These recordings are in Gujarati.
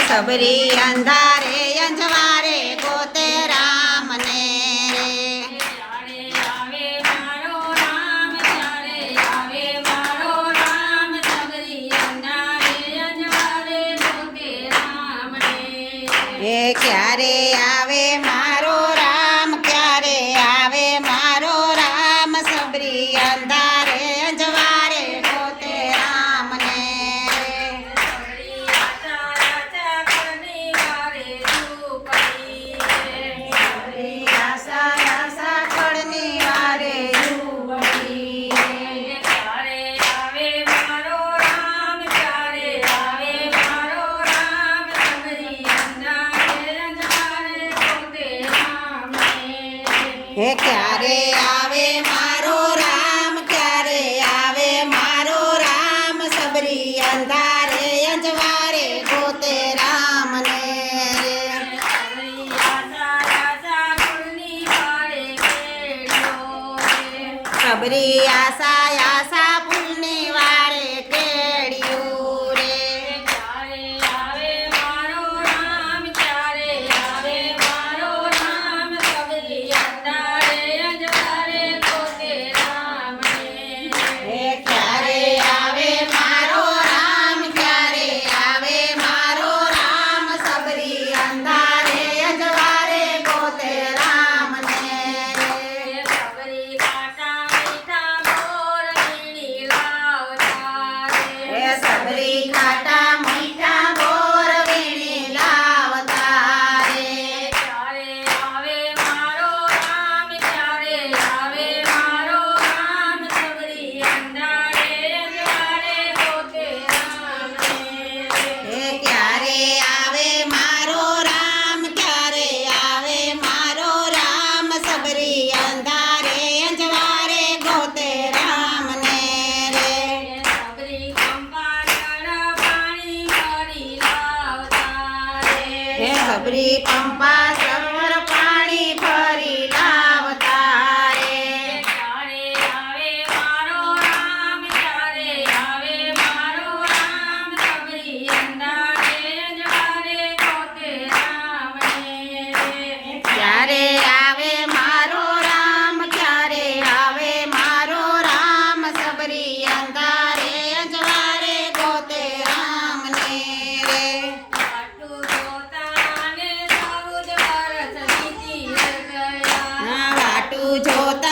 સબરી અંધારે અંજવા હે ક્યારે આવે મારો રામ ક્યારે આવે મારો રામ? સબરી અંધારે અંજવારે ગોતે રામને સબરી આશા pampasam 就包大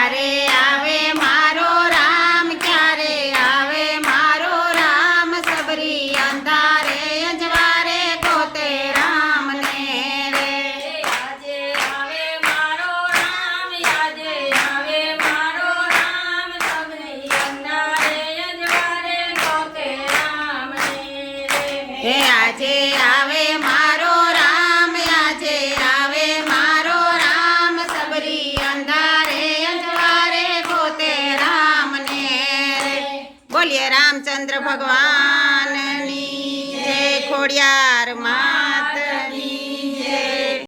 બોલીએ રામચંદ્ર ભગવાનની જય ખોડિયાર માં